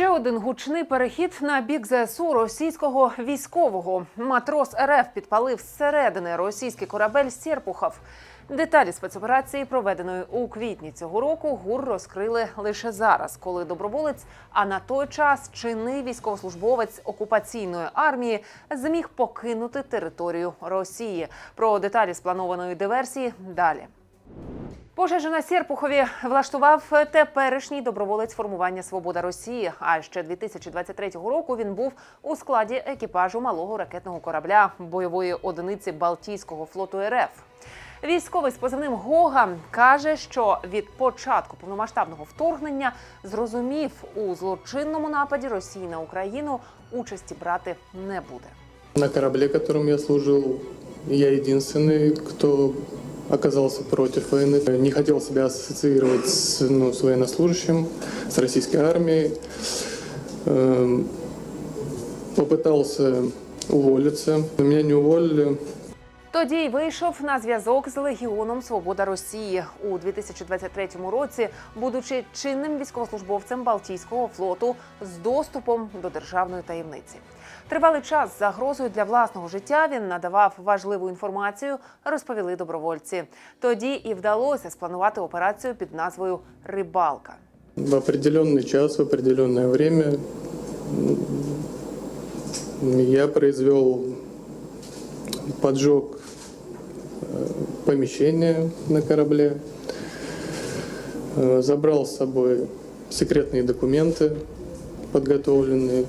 Ще один гучний перехід на бік ЗСУ російського військового. Матрос РФ підпалив зсередини російський корабель Сєрпухов. Деталі спецоперації, проведеної у квітні цього року, ГУР розкрили лише зараз, коли доброволець, а на той час чинний військовослужбовець окупаційної армії зміг покинути територію Росії. Про деталі спланованої диверсії далі. Пожежу на Серпухові влаштував теперішній доброволець формування Свобода Росії. А ще 2023 року він був у складі екіпажу малого ракетного корабля бойової одиниці Балтійського флоту РФ. Військовий з позивним Гога каже, що від початку повномасштабного вторгнення зрозумів у злочинному нападі Росії на Україну участі брати не буде. На корабле, которым я служил, я единственный, кто оказался против войны. Не хотел себя ассоциировать с, ну, с военнослужащим, с российской армией. Эм, Попытался уволиться. Меня не уволили. Тоді й вийшов на зв'язок з Легіоном Свобода Росії у 2023 році, будучи чинним військовослужбовцем Балтійського флоту з доступом до державної таємниці. Тривалий час з загрозою для власного життя він надавав важливу інформацію, розповіли добровольці. Тоді і вдалося спланувати операцію під назвою Рибалка. В определенный час, в определенное время м, я произвел поджог э, помещения на корабле, э, забрал с собой секретные документы, подготовленные,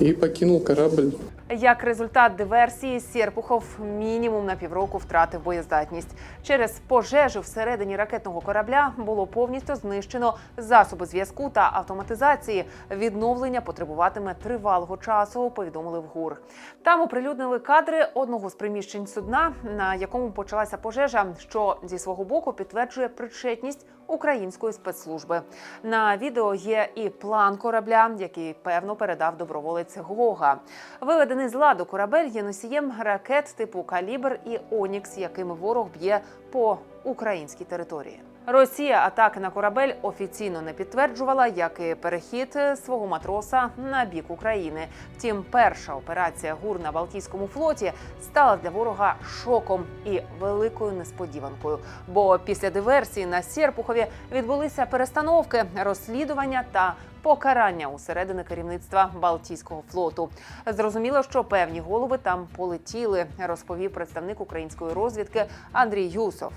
и покинул корабль. Як результат диверсії, Сєрпухов мінімум на півроку втратив боєздатність. Через пожежу всередині ракетного корабля було повністю знищено засоби зв'язку та автоматизації. Відновлення потребуватиме тривалого часу. Повідомили в ГУР. Там оприлюднили кадри одного з приміщень судна, на якому почалася пожежа, що зі свого боку підтверджує причетність української спецслужби. На відео є і план корабля, який певно передав доброволець Гога. Виведений з ладу корабель є носієм ракет типу Калібр і Онікс, якими ворог б'є по українській території. Росія атаки на корабель офіційно не підтверджувала, як і перехід свого матроса на бік України. Втім, перша операція ГУР на Балтійському флоті стала для ворога шоком і великою несподіванкою. Бо після диверсії на Сєрпухові відбулися перестановки, розслідування та покарання усередини керівництва Балтійського флоту. Зрозуміло, що певні голови там полетіли, розповів представник української розвідки Андрій Юсов.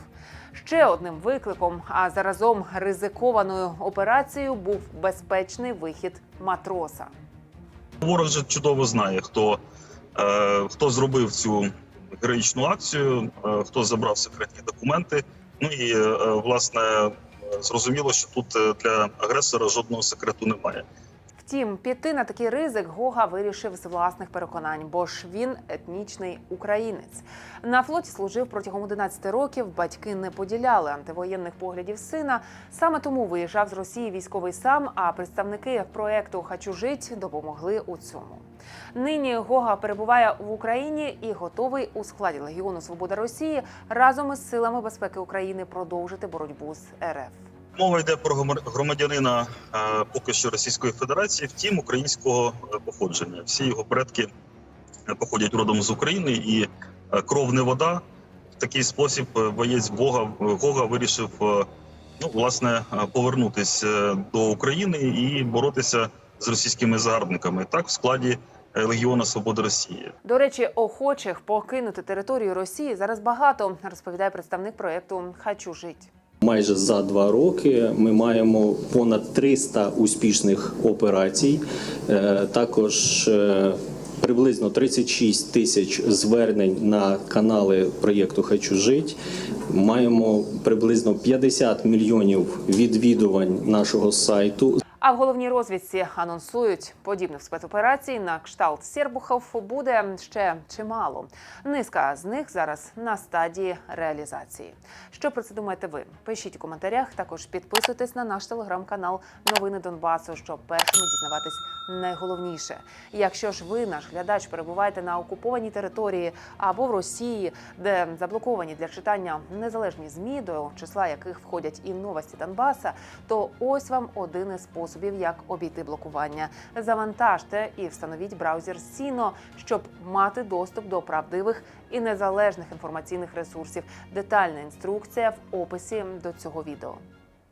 Ще одним викликом, а заразом ризикованою операцією був безпечний вихід матроса. Ворог же чудово знає, хто, е, хто зробив цю героїчну акцію, е, хто забрав секретні документи. Ну і е, власне зрозуміло, що тут е, для агресора жодного секрету немає. Втім, піти на такий ризик Гога вирішив з власних переконань, бо ж він етнічний українець. На флоті служив протягом 11 років. Батьки не поділяли антивоєнних поглядів сина. Саме тому виїжджав з Росії військовий сам. А представники проекту Хочу жить допомогли у цьому. Нині Гога перебуває в Україні і готовий у складі Легіону Свобода Росії разом із силами безпеки України продовжити боротьбу з РФ. Мова йде про громадянина е, поки що Російської Федерації, втім українського е, походження. Всі його предки е, походять родом з України, і кров не вода. В такий спосіб боєць Бога Гога вирішив ну, власне повернутися до України і боротися з російськими загарбниками. Так, в складі Легіона Свободи Росії. До речі, охочих покинути територію Росії зараз багато, розповідає представник проекту Хочу жить. Майже за два роки ми маємо понад 300 успішних операцій. Е, Також е, приблизно 36 тисяч звернень на канали проєкту Хочу жить. Маємо приблизно 50 мільйонів відвідувань нашого сайту. А в головній розвідці анонсують подібних спецоперацій на кшталт Сербухов буде ще чимало. Низка з них зараз на стадії реалізації. Що про це думаєте ви? Пишіть у коментарях. Також підписуйтесь на наш телеграм-канал Новини Донбасу, щоб першими дізнаватись найголовніше. Якщо ж ви, наш глядач, перебуваєте на окупованій території або в Росії, де заблоковані для читання незалежні змі, до числа яких входять і новості Донбаса, то ось вам один із способів, як обійти блокування. Завантажте і встановіть браузер Sino, щоб мати доступ до правдивих і незалежних інформаційних ресурсів. Детальна інструкція в описі до цього відео.